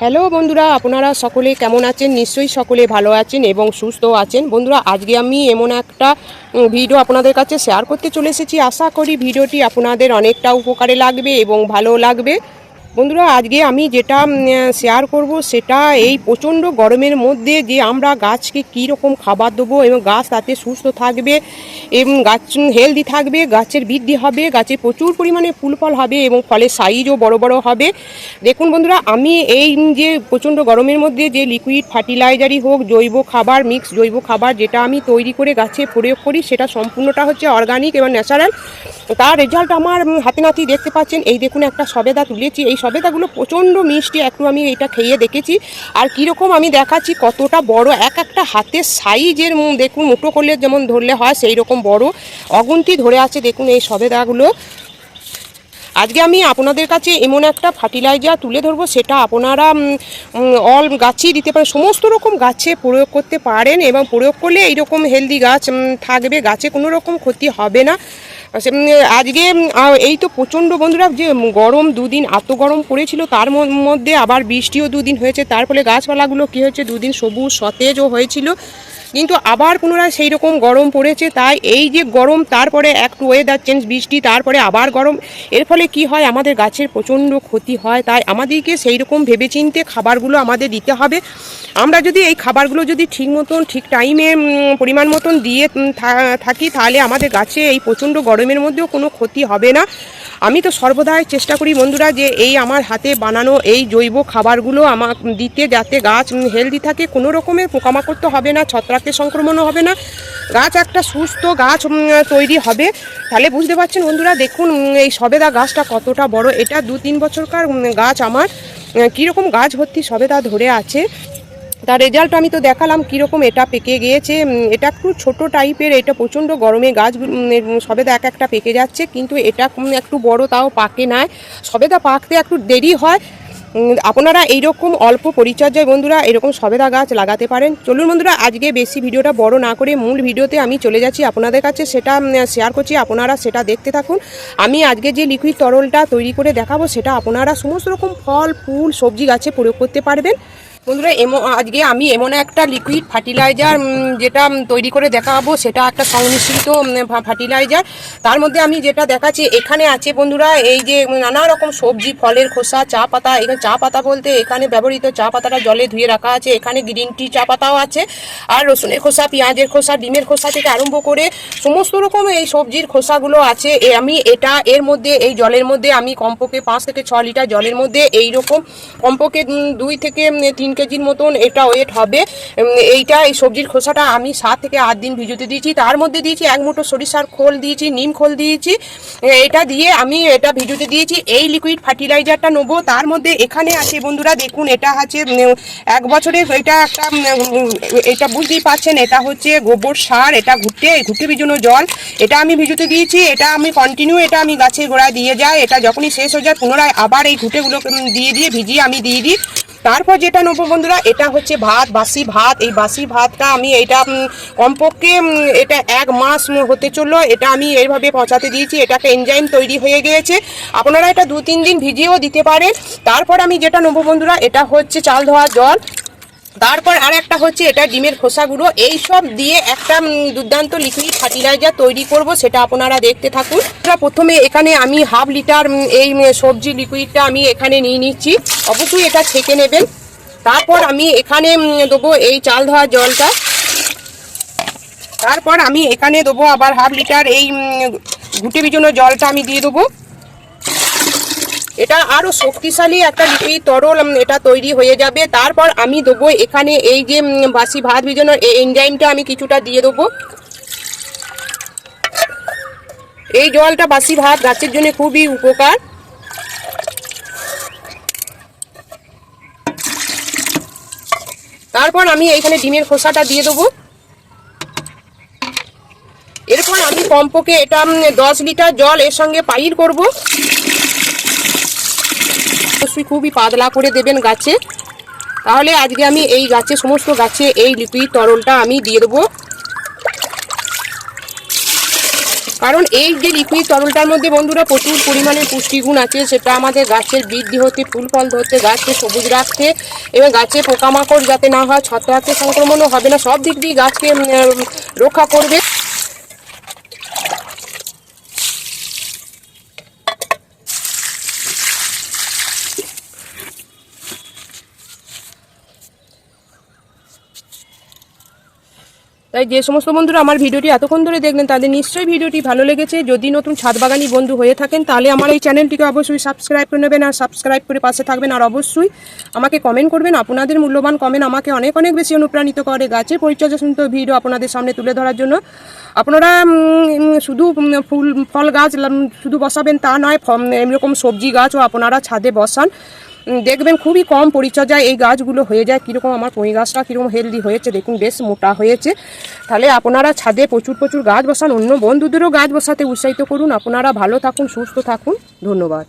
Hello বন্ধুরা, আপনারা সকলে কেমন আছেন? নিশ্চয়ই সকলে ভালো আছেন এবং সুস্থ আছেন। বন্ধুরা, আজকে আমি এমন একটা ভিডিও আপনাদের কাছে শেয়ার করতে চলে এসেছি। আশা করি ভিডিওটি আপনাদের অনেকটা উপকারে লাগবে এবং ভালো লাগবে। বন্ধুরা, আজকে আমি যেটা শেয়ার করব সেটা এই প্রচণ্ড গরমের মধ্যে যে আমরা গাছকে কী রকম খাবার দেবো এবং গাছ তাতে সুস্থ থাকবে, এবং গাছ হেলদি থাকবে, গাছের বৃদ্ধি হবে, গাছে প্রচুর পরিমাণে ফুল ফল হবে এবং ফলের সাইজও বড় বড় হবে। দেখুন বন্ধুরা, আমি এই যে প্রচণ্ড গরমের মধ্যে যে লিকুইড ফার্টিলাইজারই হোক, জৈব খাবার মিক্স জৈব খাবার যেটা আমি তৈরি করে গাছে প্রয়োগ করি, সেটা সম্পূর্ণটা হচ্ছে অর্গানিক এবং ন্যাচারাল তার রেজাল্ট আমার হাতে নাতি দেখতে পাচ্ছেন, এই দেখুন একটা সবেদা তুলেছি, এই সবেদাগুলো প্রচণ্ড মিষ্টি, একটু আমি এটা খেয়ে দেখেছি। আর কীরকম আমি দেখাচ্ছি, কতটা বড়, এক একটা হাতের সাইজের দেখুন মুঠো করলে যেমন ধরলে হয় সেই রকম বড় অগুন্তি ধরে আছে, দেখুন, এই সবেদাগুলো। আজকে আমি আপনাদের কাছে এমন একটা ফার্টিলাইজার তুলে ধরবো, সেটা আপনারা অল গাছেই দিতে পারেন, সমস্ত রকম গাছে প্রয়োগ করতে পারেন এবং প্রয়োগ করলে এইরকম হেলদি গাছ থাকবে, গাছে কোনো রকম ক্ষতি হবে না। আজকে এই তো প্রচণ্ড বন্ধুরা, যে গরম দুদিন, এত গরম পড়েছিল, তার মধ্যে আবার বৃষ্টিও দুদিন হয়েছে, তার ফলে গাছপালাগুলো কী হয়েছে, দুদিন সবুজ সতেজও হয়েছিল। কিন্তু আবার পুনরায় সেই রকম গরম পড়েছে, তাই এই যে গরম, তারপরে একটু ওয়েদার চেঞ্জ বৃষ্টি, তারপরে আবার গরম, এর ফলে কি হয়? আমাদের গাছের প্রচণ্ড ক্ষতি হয়, তাই আমাদেরকে সেই রকম ভেবেচিন্তে খাবারগুলো আমাদের দিতে হবে। আমরা যদি এই খাবারগুলো যদি ঠিক মতন, ঠিক টাইমে পরিমাণ মতন দিয়ে থাকি, তাহলে আমাদের গাছে এই প্রচণ্ড গরমের মধ্যেও কোনো ক্ষতি হবে না। আমি তো সর্বদাই চেষ্টা করি বন্ধুরা যে এই আমার হাতে বানানো এই জৈব খাবারগুলো আমার দিতে, যাতে গাছ হেলদি থাকে, কোনো রকমের পোকামাকড় তো হবে না ছত্রাকের সংক্রমণও হবে না। গাছ একটা সুস্থ গাছ তৈরি হবে। তাহলে বুঝতে পারছেন বন্ধুরা, দেখুন এই সবেদা গাছটা কতটা বড়। এটা দু তিন বছরকার গাছ আমার। কীরকম গাছ ভর্তি সবেদা ধরে আছে। তার রেজাল্ট আমি তো দেখালাম কীরকম এটা পেকে গিয়েছে। এটা একটু ছোট টাইপের এটা প্রচণ্ড গরমে গাছ সবেদা এক একটা পেকে যাচ্ছে। কিন্তু এটা একটু বড়, তাও পাকে নাই। সবেদা পাকতে একটু দেরি হয়। আপনারা এইরকম অল্প পরিচর্যায় বন্ধুরা এরকম সবেদা গাছ লাগাতে পারেন। চলুন বন্ধুরা, আজকে বেশি ভিডিওটা বড় না করে মূল ভিডিওতে আমি চলে যাচ্ছি আপনাদের কাছে, সেটা শেয়ার করছি, আপনারা সেটা দেখতে থাকুন। আমি আজকে যে লিকুইড তরলটা তৈরি করে দেখাবো, সেটা আপনারা সমস্ত রকম ফল, ফুল, সবজি গাছে প্রয়োগ করতে পারবেন। বন্ধুরা, এমন আজকে আমি এমন একটা লিকুইড ফার্টিলাইজার যেটা তৈরি করে দেখাবো, সেটা একটা সংমিশ্রিত ফার্টিলাইজার তার মধ্যে আমি যেটা দেখাচ্ছি, এখানে আছে বন্ধুরা, এই যে নানা রকম সবজি, ফলের খোসা, চা পাতা, এখানে চা পাতা বলতে এখানে ব্যবহৃত চা পাতাটা জলে ধুয়ে রাখা আছে, এখানে গ্রিন টি চা পাতাও আছে, আর রসুনের খোসা, পেঁয়াজের খোসা, ডিমের খোসা থেকে আরম্ভ করে সমস্ত রকম এই সবজির খোসাগুলো আছে। আমি এটা এর মধ্যে, এই জলের মধ্যে আমি কমপক্ষে পাঁচ থেকে ছ লিটার জলের মধ্যে এই রকম কমপক্ষে দুই থেকে তিন কেজির মতন এটা ওয়েট হবে। এইটা, এই সবজির খোসাটা আমি সাত থেকে আট দিন ভিজুতে দিয়েছি। তার মধ্যে দিয়েছি এক মুঠো সরিষার খোল দিয়েছি, নিম খোল দিয়েছি। এটা দিয়ে আমি এটা ভিজুতে দিয়েছি। এই লিকুইড ফার্টিলাইজারটা নেব। তার মধ্যে এখানে আছে বন্ধুরা, দেখুন, এটা আছে এক বছরের এটা একটা এটা বুঝতেই পারছেন, এটা হচ্ছে গোবর সার, এটা ঘুটে ঘুটে ভিজানো জল। এটা আমি ভিজুতে দিয়েছি, এটা আমি কন্টিনিউ এটা আমি গাছের গোড়ায় দিয়ে যাই। এটা যখনই শেষ হয়ে যায়, পুনরায় আবার এই ঘুটেগুলো দিয়ে দিয়ে ভিজিয়ে আমি দিয়ে দিই। তারপর যেটা নেব বন্ধুরা, এটা হচ্ছে ভাত, বাসি ভাত। এই বাসি ভাতটা আমি এটা কমপক্ষে এটা এক মাস হতে চলল। এটা আমি এইভাবে পচাতে দিয়েছি। এটা একটা এনজাইম তৈরি হয়ে গিয়েছে। আপনারা এটা দু তিন দিন ভিজিয়েও দিতে পারেন। তারপর আমি যেটা নেব বন্ধুরা, এটা হচ্ছে চাল ধোয়া জল। তারপর আর একটা হচ্ছে এটা ডিমের খোসাগুলো এই সব দিয়ে একটা দুর্দান্ত লিকুইড ফার্টিলাইজার তৈরি করব, সেটা আপনারা দেখতে থাকুন। প্রথমে এখানে আমি হাফ লিটার এই সবজি লিকুইডটা আমি এখানে নিয়ে নিচ্ছি। অবশ্যই এটা ছেঁকে নেবেন। তারপর আমি এখানে দেবো এই চাল ধোয়া জলটা। তারপর আমি এখানে দেবো আবার হাফ লিটার এই ঘুটে বিজনো জলটা আমি দিয়ে দেবো। এটা আরও শক্তিশালী একটা লিকুইড তরল এটা তৈরি হয়ে যাবে। তারপর আমি দেবো এখানে এই যে বাসি ভাত ভিজানোর এই এনজাইমটা আমি কিছুটা দিয়ে দেবো। এই জলটা বাসি ভাত গাছের জন্য খুবই উপকার। তারপর আমি এইখানে ডিমের খোসাটা দিয়ে দেবো। এরপর আমি কমপক্ষে এটা দশ লিটার জল এর সঙ্গে পাইল করব। অবশ্যই খুবই পাতলা করে দেবেন গাছে। তাহলে আজকে আমি এই গাছে, সমস্ত গাছে এই লিকুইড তরলটা আমি দিয়ে দেবো। কারণ এই যে লিকুইড তরলটার মধ্যে বন্ধুরা প্রচুর পরিমাণে পুষ্টিগুণ আছে, সেটা আমাদের গাছের বৃদ্ধি হতে, ফুল ফল ধরতে, গাছকে সবুজ রাখতে এবং গাছে পোকামাকড় যাতে না হয়, ছত্রাকের সংক্রমণও হবে না, সব দিক দিয়ে গাছকে রক্ষা করবে। তাই যে সমস্ত বন্ধুরা আমার ভিডিওটি এতক্ষণ ধরে দেখলেন, তাদের নিশ্চয়ই ভিডিওটি ভালো লেগেছে। যদি নতুন ছাদ বাগানি বন্ধু হয়ে থাকেন, তাহলে আমার এই চ্যানেলটিকে অবশ্যই সাবস্ক্রাইব করে নেবেন আর সাবস্ক্রাইব করে পাশে থাকবেন। আর অবশ্যই আমাকে কমেন্ট করবেন, আপনাদের মূল্যবান কমেন্ট আমাকে অনেক অনেক বেশি অনুপ্রাণিত করে। গাছের পরিচর্যা শুনতে ভিডিও আপনাদের সামনে তুলে ধরার জন্য। আপনারা শুধু ফুল, ফল গাছ শুধু বসাবেন তা নয় এরকম সবজি গাছও আপনারা ছাদে বসান। দেখবেন খুবই কম পরিচর্যায় এই গাছগুলো হয়ে যায়। কীরকম আমার কই গাছটা কীরকম হেলদি হয়েছে, দেখুন, বেশ মোটা হয়েছে। তাহলে আপনারা ছাদে প্রচুর প্রচুর গাছ বসান, অন্য বন্ধুদেরও গাছ বসাতে উৎসাহিত করুন। আপনারা ভালো থাকুন, সুস্থ থাকুন। ধন্যবাদ।